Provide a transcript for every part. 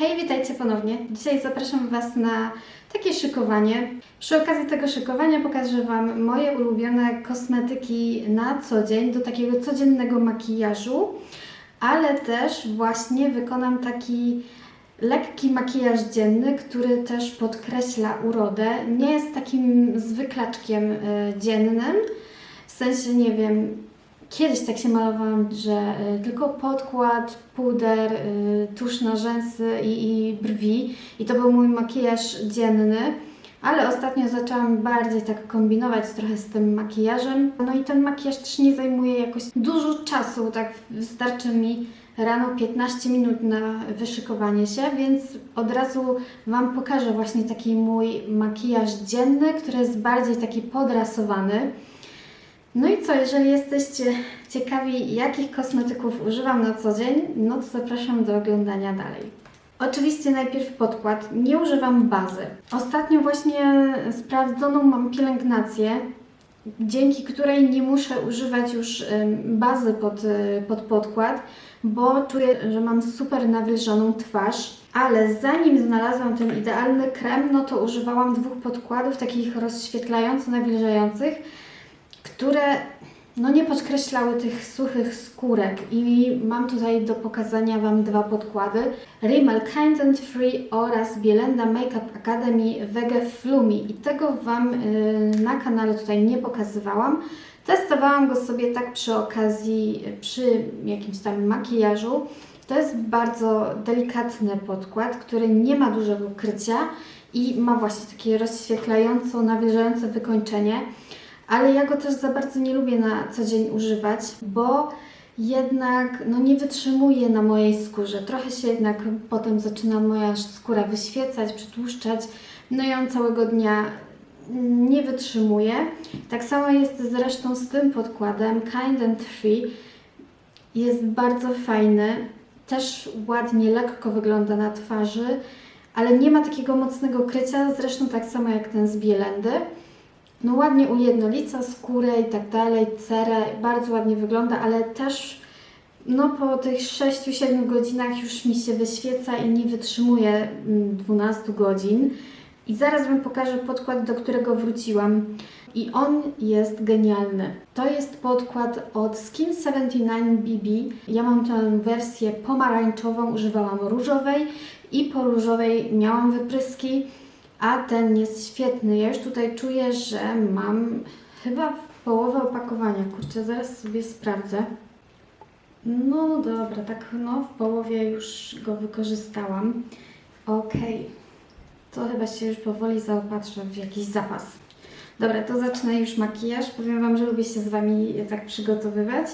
Hej, witajcie ponownie. Dzisiaj zapraszam Was na takie szykowanie. Przy okazji tego szykowania pokażę Wam moje ulubione kosmetyki na co dzień, do takiego codziennego makijażu, ale też właśnie wykonam taki lekki makijaż dzienny, który też podkreśla urodę. Nie jest takim zwyklaczkiem y, dziennym, w sensie, nie wiem, Kiedyś tak się malowałam, że y, tylko podkład, puder, y, tusz na rzęsy i, i brwi i to był mój makijaż dzienny, ale ostatnio zaczęłam bardziej tak kombinować trochę z tym makijażem. No i ten makijaż też nie zajmuje jakoś dużo czasu, tak wystarczy mi rano 15 minut na wyszykowanie się, więc od razu Wam pokażę właśnie taki mój makijaż dzienny, który jest bardziej taki podrasowany. No i co, jeżeli jesteście ciekawi, jakich kosmetyków używam na co dzień, no to zapraszam do oglądania dalej. Oczywiście najpierw podkład. Nie używam bazy. Ostatnio właśnie sprawdzoną mam pielęgnację, dzięki której nie muszę używać już bazy pod, y, pod podkład, bo czuję, że mam super nawilżoną twarz. Ale zanim znalazłam ten idealny krem, no to używałam dwóch podkładów, takich rozświetlająco-nawilżających, które no nie podkreślały tych suchych skórek i mam tutaj do pokazania Wam dwa podkłady Rimmel Kind and Free oraz Bielenda Makeup Academy Vege Flumi i tego Wam y, na kanale tutaj nie pokazywałam. Testowałam go sobie tak przy okazji, przy jakimś tam makijażu. To jest bardzo delikatny podkład, który nie ma dużego krycia i ma właśnie takie rozświetlająco, nawilżające wykończenie ale ja go też za bardzo nie lubię na co dzień używać, bo jednak no, nie wytrzymuje na mojej skórze. Trochę się jednak potem zaczyna moja skóra wyświecać, przytłuszczać, no i on całego dnia nie wytrzymuje. Tak samo jest zresztą z tym podkładem Kind and Free. Jest bardzo fajny, też ładnie, lekko wygląda na twarzy, ale nie ma takiego mocnego krycia, zresztą tak samo jak ten z Bielendy. No ładnie ujednolica skórę i tak dalej, cerę, bardzo ładnie wygląda, ale też no po tych 6-7 godzinach już mi się wyświeca i nie wytrzymuje mm, 12 godzin. I zaraz Wam pokażę podkład, do którego wróciłam. I on jest genialny. To jest podkład od Skin 79 BB. Ja mam tę wersję pomarańczową, używałam różowej i po różowej miałam wypryski a ten jest świetny. Ja już tutaj czuję, że mam chyba połowę opakowania. Kurczę, zaraz sobie sprawdzę. No dobra, tak no w połowie już go wykorzystałam. Okej, to chyba się już powoli zaopatrzę w jakiś zapas. Dobra, to zacznę już makijaż. Powiem Wam, że lubię się z Wami tak przygotowywać.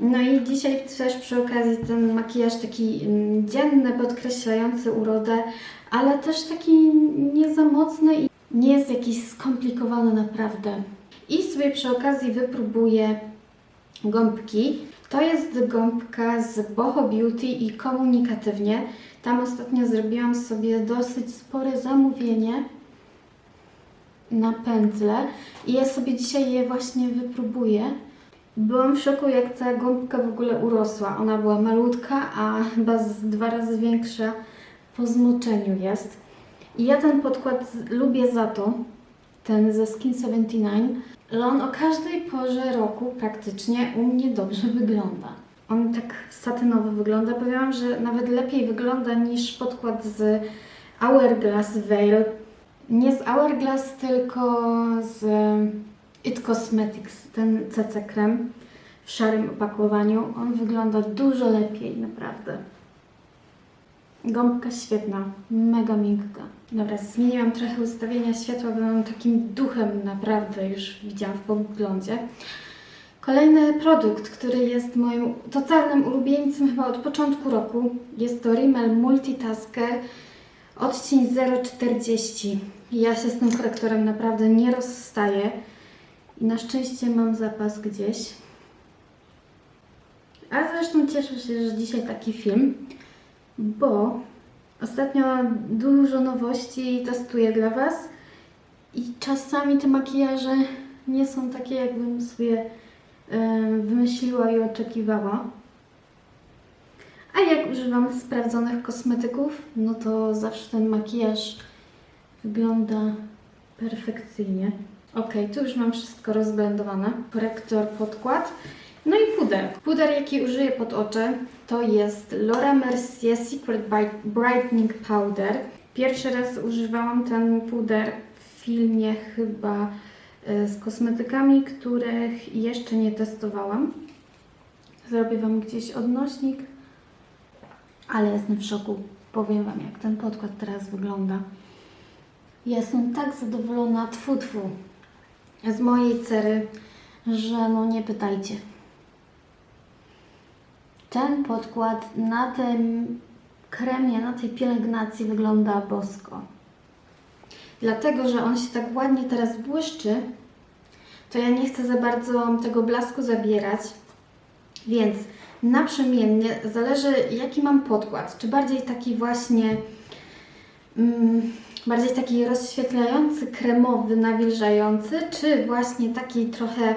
No i dzisiaj też przy okazji ten makijaż taki mm, dzienny, podkreślający urodę, ale też taki nie za mocny i nie jest jakiś skomplikowany naprawdę. I sobie przy okazji wypróbuję gąbki. To jest gąbka z Boho Beauty i komunikatywnie. Tam ostatnio zrobiłam sobie dosyć spore zamówienie na pędzle i ja sobie dzisiaj je właśnie wypróbuję. Byłam w szoku, jak ta gąbka w ogóle urosła. Ona była malutka, a chyba dwa razy większa po zmoczeniu jest. I ja ten podkład lubię za to, ten ze Skin 79, że on o każdej porze roku praktycznie u mnie dobrze wygląda. On tak satynowo wygląda. Powiem że nawet lepiej wygląda niż podkład z Hourglass Veil. Nie z Hourglass, tylko z It Cosmetics, ten CC krem w szarym opakowaniu. On wygląda dużo lepiej, naprawdę. Gąbka świetna, mega miękka. Dobra, zmieniłam trochę ustawienia światła, bo mam takim duchem naprawdę, już widziałam w poglądzie. Kolejny produkt, który jest moim totalnym ulubieńcem chyba od początku roku, jest to Rimmel Multitasker odcień 040. Ja się z tym korektorem naprawdę nie rozstaję i na szczęście mam zapas gdzieś. A zresztą cieszę się, że dzisiaj taki film, bo ostatnio dużo nowości testuję dla Was i czasami te makijaże nie są takie, jakbym sobie wymyśliła i oczekiwała. A jak używam sprawdzonych kosmetyków, no to zawsze ten makijaż wygląda perfekcyjnie. Ok, tu już mam wszystko rozblendowane. Korektor, podkład. No i puder. Puder, jaki użyję pod oczy, to jest Laura Mercier Secret Brightening Powder. Pierwszy raz używałam ten puder w filmie chyba e, z kosmetykami, których jeszcze nie testowałam. Zrobię Wam gdzieś odnośnik, ale jestem w szoku. Powiem Wam, jak ten podkład teraz wygląda. Jestem tak zadowolona, tfu, tfu, z mojej cery, że no nie pytajcie. Ten podkład na tym kremie, na tej pielęgnacji wygląda bosko. Dlatego, że on się tak ładnie teraz błyszczy, to ja nie chcę za bardzo tego blasku zabierać, więc naprzemiennie zależy jaki mam podkład. Czy bardziej taki właśnie mm, bardziej taki rozświetlający, kremowy, nawilżający, czy właśnie taki trochę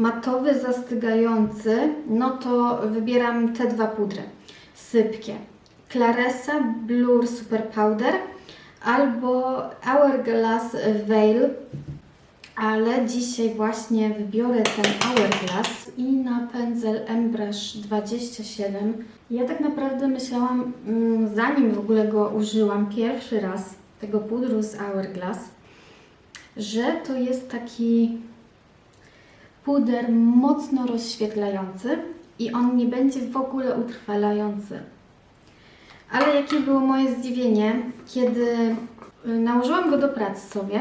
matowy, zastygający, no to wybieram te dwa pudry. Sypkie. Claresa Blur Super Powder albo Hourglass Veil ale dzisiaj właśnie wybiorę ten Hourglass i na pędzel Embrush 27. Ja tak naprawdę myślałam, mm, zanim w ogóle go użyłam pierwszy raz, tego pudru z Hourglass, że to jest taki puder mocno rozświetlający i on nie będzie w ogóle utrwalający. Ale jakie było moje zdziwienie, kiedy y, nałożyłam go do pracy sobie,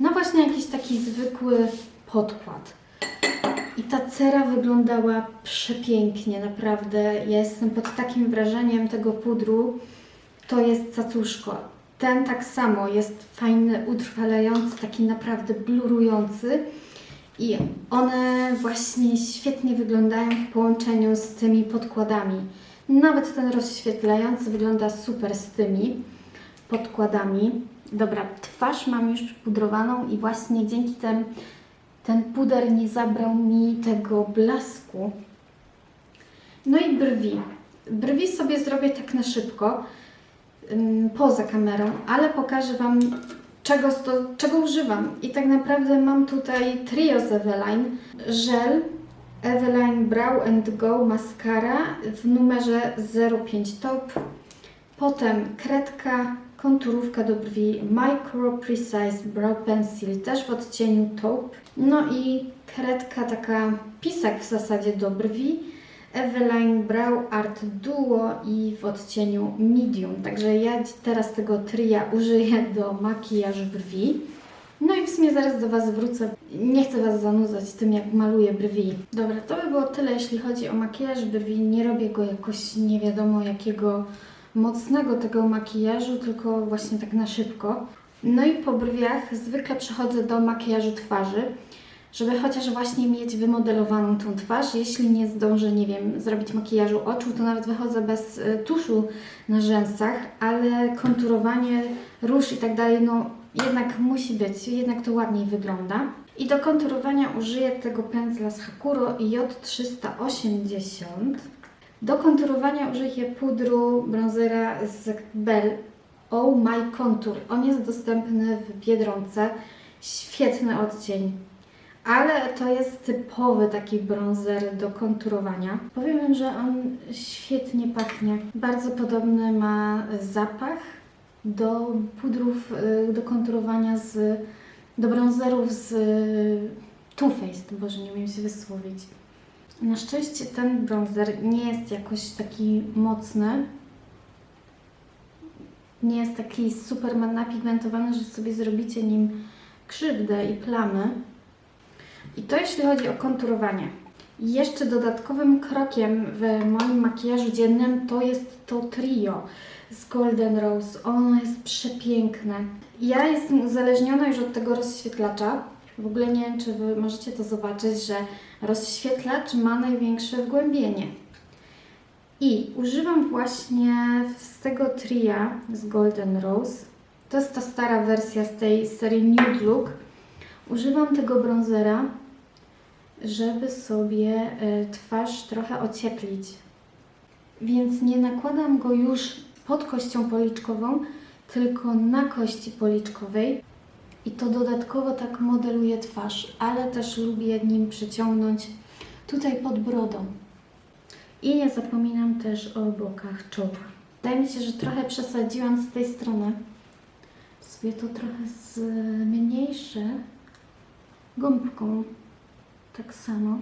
no właśnie jakiś taki zwykły podkład. I ta cera wyglądała przepięknie, naprawdę. Ja jestem pod takim wrażeniem tego pudru. To jest cacuszko. Ten tak samo jest fajny, utrwalający, taki naprawdę blurujący. I one właśnie świetnie wyglądają w połączeniu z tymi podkładami. Nawet ten rozświetlający wygląda super z tymi podkładami. Dobra, twarz mam już pudrowaną i właśnie dzięki temu ten puder nie zabrał mi tego blasku. No i brwi. Brwi sobie zrobię tak na szybko, poza kamerą, ale pokażę Wam, czego, sto, czego używam. I tak naprawdę mam tutaj trio z Eveline. Żel Eveline Brow and Go Mascara w numerze 05 Top. Potem kredka, konturówka do brwi Micro Precise Brow Pencil, też w odcieniu taupe. No i kredka, taka pisak w zasadzie do brwi Eveline Brow Art Duo i w odcieniu medium. Także ja teraz tego tria użyję do makijażu brwi. No i w sumie zaraz do Was wrócę. Nie chcę Was zanudzać tym, jak maluję brwi. Dobra, to by było tyle, jeśli chodzi o makijaż brwi. Nie robię go jakoś nie wiadomo jakiego mocnego tego makijażu, tylko właśnie tak na szybko. No i po brwiach zwykle przechodzę do makijażu twarzy, żeby chociaż właśnie mieć wymodelowaną tą twarz. Jeśli nie zdążę, nie wiem, zrobić makijażu oczu, to nawet wychodzę bez y, tuszu na rzęsach, ale konturowanie, róż i tak dalej, no jednak musi być, jednak to ładniej wygląda. I do konturowania użyję tego pędzla z Hakuro J380. Do konturowania użyję pudru bronzera z Bell Oh My Contour. On jest dostępny w Biedronce. Świetny odcień. Ale to jest typowy taki bronzer do konturowania. Powiem wam, że on świetnie pachnie. Bardzo podobny ma zapach do pudrów y, do konturowania z do bronzerów z y, Too Faced. Boże, nie umiem się wysłowić. Na szczęście ten bronzer nie jest jakoś taki mocny. Nie jest taki super napigmentowany, że sobie zrobicie nim krzywdę i plamy. I to jeśli chodzi o konturowanie. Jeszcze dodatkowym krokiem w moim makijażu dziennym to jest to trio z Golden Rose. Ono jest przepiękne. Ja jestem uzależniona już od tego rozświetlacza. W ogóle nie wiem, czy Wy możecie to zobaczyć, że rozświetlacz ma największe wgłębienie. I używam właśnie z tego tria z Golden Rose. To jest ta stara wersja z tej serii Nude Look. Używam tego bronzera, żeby sobie y, twarz trochę ocieplić. więc nie nakładam go już pod kością policzkową, tylko na kości policzkowej. I to dodatkowo tak modeluje twarz, ale też lubię nim przyciągnąć tutaj pod brodą. I nie zapominam też o bokach czoła. Wydaje mi się, że trochę przesadziłam z tej strony. Sobie to trochę zmniejszę gąbką. Tak samo.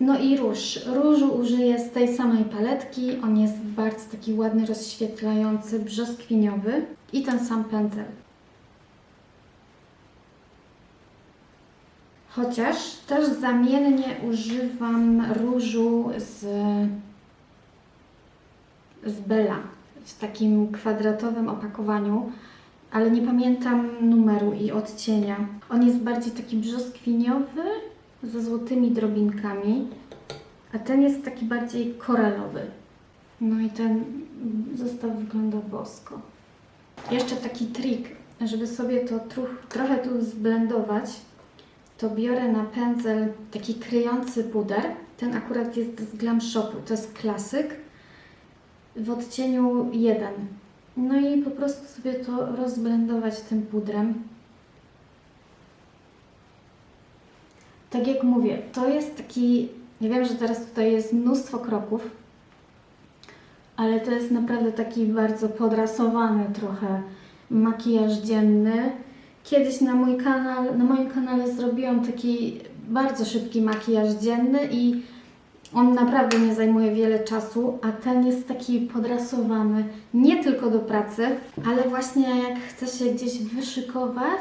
No i róż. Różu użyję z tej samej paletki. On jest bardzo taki ładny, rozświetlający, brzoskwiniowy. I ten sam pędzel. Chociaż też zamiennie używam różu z, z Bella w takim kwadratowym opakowaniu, ale nie pamiętam numeru i odcienia. On jest bardziej taki brzoskwiniowy ze złotymi drobinkami, a ten jest taki bardziej koralowy. No i ten zestaw wygląda bosko. Jeszcze taki trik, żeby sobie to trochę tu zblendować, to biorę na pędzel taki kryjący puder. Ten akurat jest z Glam Shopu, to jest klasyk w odcieniu 1. No i po prostu sobie to rozblendować tym pudrem. Tak jak mówię, to jest taki, ja wiem, że teraz tutaj jest mnóstwo kroków, ale to jest naprawdę taki bardzo podrasowany trochę makijaż dzienny. Kiedyś na, mój kanał, na moim kanale zrobiłam taki bardzo szybki makijaż dzienny i on naprawdę nie zajmuje wiele czasu, a ten jest taki podrasowany nie tylko do pracy, ale właśnie jak chce się gdzieś wyszykować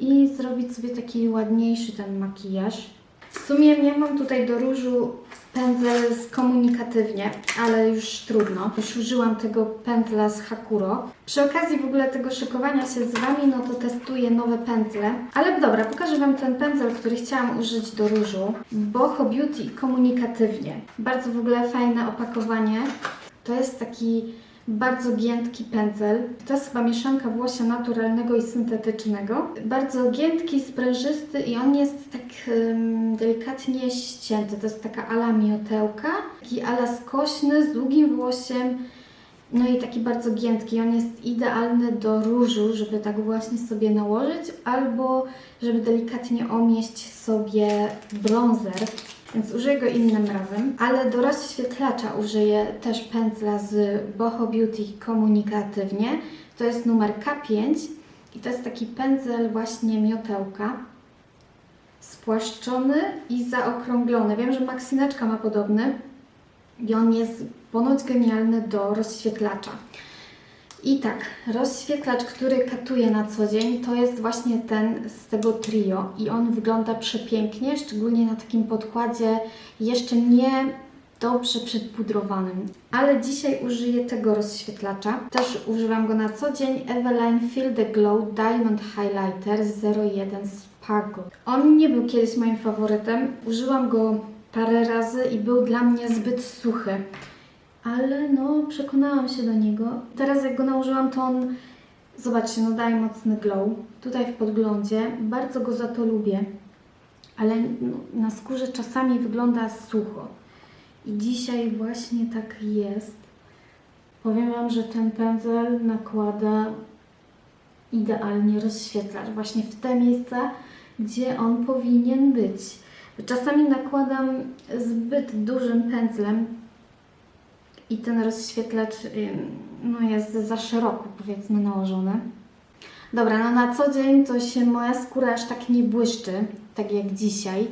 i zrobić sobie taki ładniejszy ten makijaż. W sumie ja mam tutaj do różu pędzel komunikatywnie, ale już trudno. Już użyłam tego pędzla z Hakuro. Przy okazji w ogóle tego szykowania się z Wami, no to testuję nowe pędzle. Ale dobra, pokażę Wam ten pędzel, który chciałam użyć do różu. Boho Beauty komunikatywnie. Bardzo w ogóle fajne opakowanie. To jest taki bardzo giętki pędzel. To jest chyba mieszanka włosia naturalnego i syntetycznego. Bardzo giętki, sprężysty i on jest tak ym, delikatnie ścięty. To jest taka ala miotełka, taki ala skośny z długim włosiem. No i taki bardzo giętki. On jest idealny do różu, żeby tak właśnie sobie nałożyć, albo żeby delikatnie omieść sobie bronzer. Więc użyję go innym razem, ale do rozświetlacza użyję też pędzla z Boho Beauty komunikatywnie. To jest numer K5 i to jest taki pędzel właśnie miotełka. Spłaszczony i zaokrąglony. Wiem, że Maxineczka ma podobny i on jest ponoć genialny do rozświetlacza. I tak, rozświetlacz, który katuję na co dzień, to jest właśnie ten z tego trio i on wygląda przepięknie, szczególnie na takim podkładzie jeszcze nie dobrze przedpudrowanym. Ale dzisiaj użyję tego rozświetlacza. Też używam go na co dzień Eveline Feel the Glow Diamond Highlighter 01 Sparkle. On nie był kiedyś moim faworytem. Użyłam go parę razy i był dla mnie zbyt suchy ale no przekonałam się do niego. Teraz jak go nałożyłam, to on, zobaczcie, no daje mocny glow. Tutaj w podglądzie, bardzo go za to lubię, ale no, na skórze czasami wygląda sucho. I dzisiaj właśnie tak jest. Powiem Wam, że ten pędzel nakłada idealnie rozświetlacz właśnie w te miejsca, gdzie on powinien być. Czasami nakładam zbyt dużym pędzlem, i ten rozświetlacz no, jest za szeroko powiedzmy nałożony. Dobra, no na co dzień to się moja skóra aż tak nie błyszczy, tak jak dzisiaj.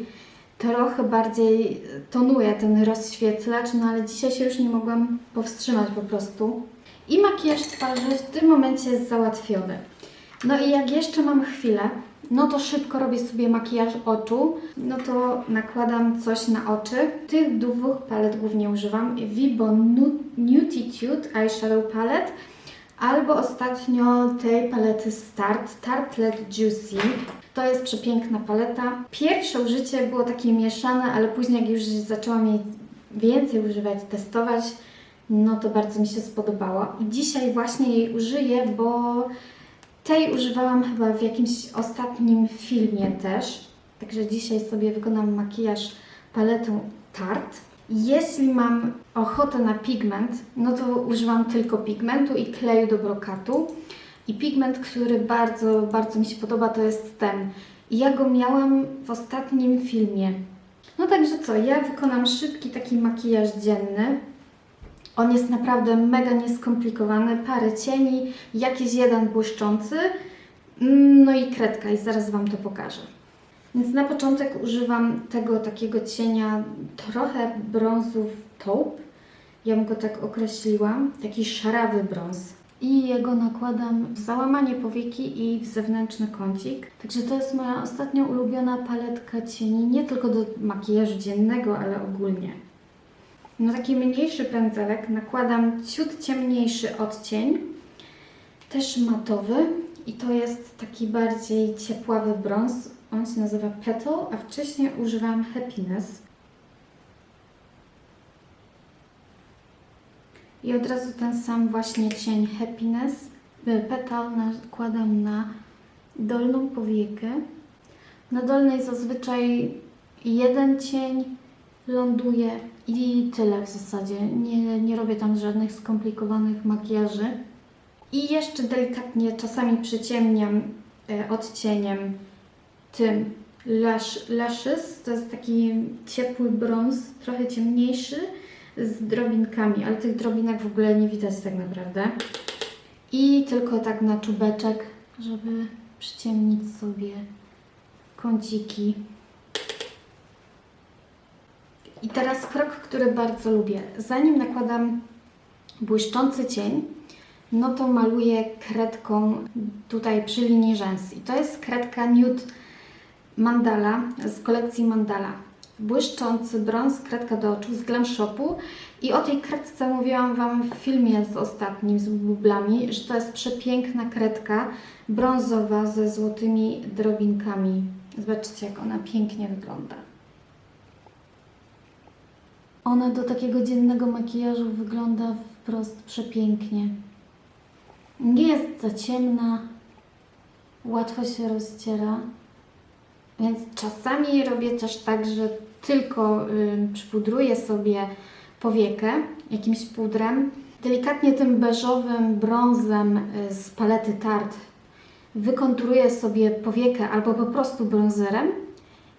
Trochę bardziej tonuje ten rozświetlacz, no ale dzisiaj się już nie mogłam powstrzymać po prostu. I makijaż twarzy w tym momencie jest załatwiony. No i jak jeszcze mam chwilę, no to szybko robię sobie makijaż oczu. No to nakładam coś na oczy. Tych dwóch palet głównie używam. Vibo Nu- Nuditude Eyeshadow Palette albo ostatnio tej palety Start Tartlet Juicy. To jest przepiękna paleta. Pierwsze użycie było takie mieszane, ale później jak już zaczęłam jej więcej używać, testować, no to bardzo mi się spodobało. I dzisiaj właśnie jej użyję, bo tej używałam chyba w jakimś ostatnim filmie też. Także dzisiaj sobie wykonam makijaż paletą Tarte. Jeśli mam ochotę na pigment, no to używam tylko pigmentu i kleju do brokatu. I pigment, który bardzo, bardzo mi się podoba, to jest ten. I ja go miałam w ostatnim filmie. No także co, ja wykonam szybki taki makijaż dzienny. On jest naprawdę mega nieskomplikowany. Parę cieni, jakiś jeden błyszczący, no i kredka i zaraz Wam to pokażę. Więc na początek używam tego takiego cienia trochę brązu taupe. Ja bym go tak określiła, taki szarawy brąz. I jego nakładam w załamanie powieki i w zewnętrzny kącik. Także to jest moja ostatnio ulubiona paletka cieni, nie tylko do makijażu dziennego, ale ogólnie. Na taki mniejszy pędzelek nakładam ciut ciemniejszy odcień, też matowy i to jest taki bardziej ciepławy brąz. On się nazywa Petal, a wcześniej używałam Happiness. I od razu ten sam właśnie cień Happiness, y, Petal nakładam na dolną powiekę. Na dolnej zazwyczaj jeden cień ląduje i tyle w zasadzie. Nie, nie robię tam żadnych skomplikowanych makijaży. I jeszcze delikatnie czasami przyciemniam e, odcieniem tym Lash, Lashes. To jest taki ciepły brąz, trochę ciemniejszy, z drobinkami, ale tych drobinek w ogóle nie widać tak naprawdę. I tylko tak na czubeczek, żeby przyciemnić sobie kąciki. I teraz krok, który bardzo lubię. Zanim nakładam błyszczący cień, no to maluję kredką tutaj przy linii rzęs. I to jest kredka Nude Mandala z kolekcji Mandala. Błyszczący brąz, kredka do oczu z Glam Shopu. I o tej kredce mówiłam Wam w filmie z ostatnim, z bublami, że to jest przepiękna kredka brązowa ze złotymi drobinkami. Zobaczcie, jak ona pięknie wygląda. Ona do takiego dziennego makijażu wygląda wprost przepięknie. Nie jest za ciemna, łatwo się rozciera, więc czasami robię też tak, że tylko y, przypudruję sobie powiekę jakimś pudrem. Delikatnie tym beżowym brązem y, z palety Tarte wykonturuję sobie powiekę albo po prostu bronzerem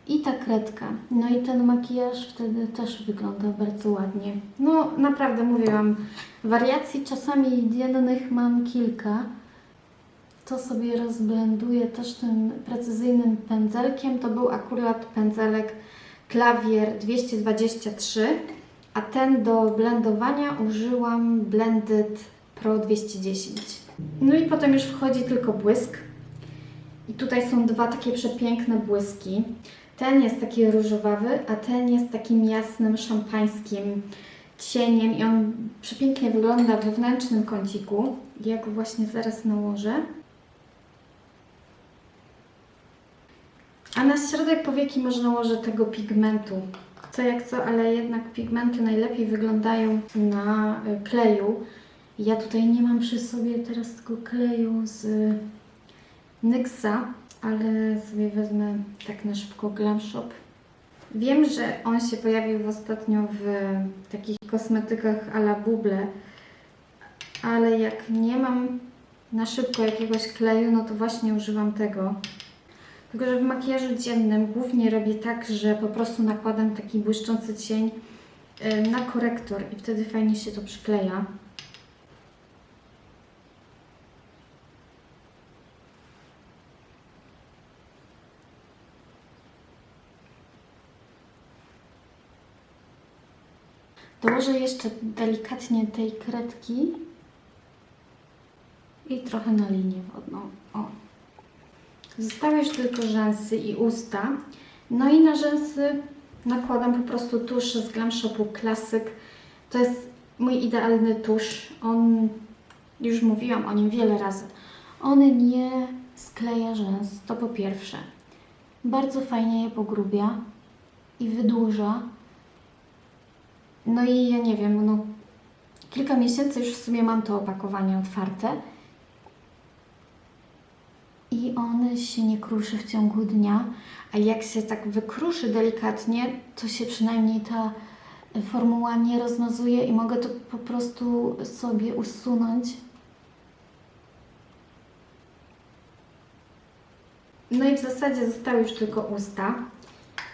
i ta kredka. No i ten makijaż wtedy też wygląda bardzo ładnie. No naprawdę mówię Wam, wariacji czasami dziennych mam kilka. To sobie rozblenduję też tym precyzyjnym pędzelkiem. To był akurat pędzelek klawier 223, a ten do blendowania użyłam Blended Pro 210. No i potem już wchodzi tylko błysk. I tutaj są dwa takie przepiękne błyski. Ten jest taki różowawy, a ten jest takim jasnym, szampańskim cieniem i on przepięknie wygląda w wewnętrznym kąciku. Ja go właśnie zaraz nałożę. A na środek powieki może nałożę tego pigmentu. Co jak co, ale jednak pigmenty najlepiej wyglądają na y, kleju. Ja tutaj nie mam przy sobie teraz tylko kleju z NYXa, ale sobie wezmę tak na szybko Glam Shop. Wiem, że on się pojawił ostatnio w takich kosmetykach a la Buble, ale jak nie mam na szybko jakiegoś kleju, no to właśnie używam tego. Tylko, że w makijażu dziennym głównie robię tak, że po prostu nakładam taki błyszczący cień y, na korektor i wtedy fajnie się to przykleja. Dołożę jeszcze delikatnie tej kredki i trochę na linię wodną. O. Zostały już tylko rzęsy i usta. No i na rzęsy nakładam po prostu tusz z Glam Shopu Classic. To jest mój idealny tusz. On, już mówiłam o nim wiele razy. On nie skleja rzęs, to po pierwsze. Bardzo fajnie je pogrubia i wydłuża. No i ja nie wiem, no kilka miesięcy już w sumie mam to opakowanie otwarte i on się nie kruszy w ciągu dnia, a jak się tak wykruszy delikatnie, to się przynajmniej ta formuła nie rozmazuje i mogę to po prostu sobie usunąć. No i w zasadzie zostały już tylko usta.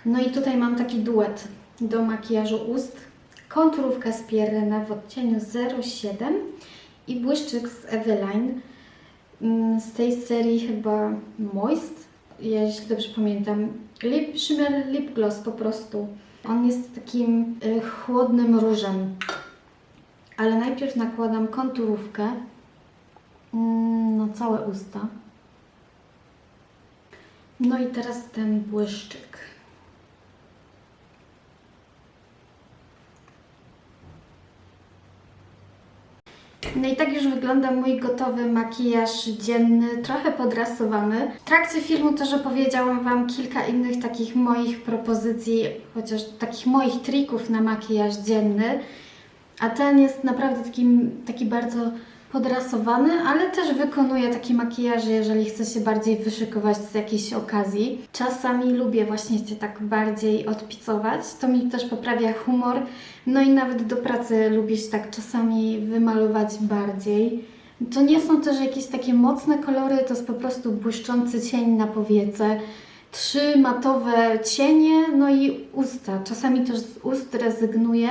No i tutaj mam taki duet do makijażu ust. Konturówka z Pierrena w odcieniu 07 i błyszczyk z Eveline mm, z tej serii chyba Moist, jeśli dobrze pamiętam. Lip Shimmer Lip Gloss po prostu. On jest takim y, chłodnym różem. Ale najpierw nakładam konturówkę mm, na całe usta. No i teraz ten błyszczyk. No i tak już wygląda mój gotowy makijaż dzienny, trochę podrasowany. W trakcie filmu też opowiedziałam Wam kilka innych takich moich propozycji, chociaż takich moich trików na makijaż dzienny. A ten jest naprawdę taki, taki bardzo podrasowany, ale też wykonuje taki makijaż, jeżeli chce się bardziej wyszykować z jakiejś okazji. Czasami lubię właśnie się tak bardziej odpicować, to mi też poprawia humor. No i nawet do pracy lubię się tak czasami wymalować bardziej. To nie są też jakieś takie mocne kolory, to jest po prostu błyszczący cień na powiece, trzy matowe cienie, no i usta. Czasami też z ust rezygnuję.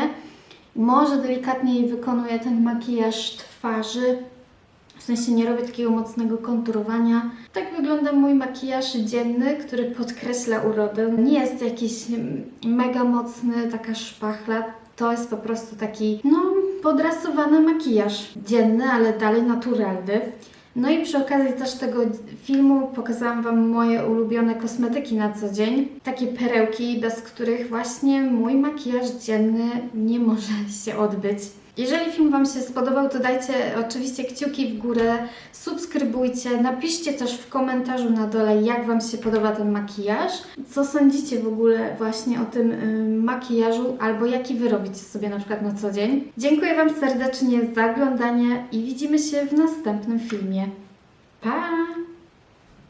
Może delikatniej wykonuję ten makijaż twarzy. W sensie nie robię takiego mocnego konturowania. Tak wygląda mój makijaż dzienny, który podkreśla urodę. Nie jest jakiś mm, mega mocny, taka szpachla. To jest po prostu taki, no, podrasowany makijaż dzienny, ale dalej naturalny. No i przy okazji też tego filmu pokazałam Wam moje ulubione kosmetyki na co dzień. Takie perełki, bez których właśnie mój makijaż dzienny nie może się odbyć. Jeżeli film Wam się spodobał, to dajcie oczywiście kciuki w górę, subskrybujcie, napiszcie też w komentarzu na dole, jak Wam się podoba ten makijaż, co sądzicie w ogóle właśnie o tym y, makijażu, albo jaki Wy robicie sobie na przykład na co dzień. Dziękuję Wam serdecznie za oglądanie i widzimy się w następnym filmie. Pa!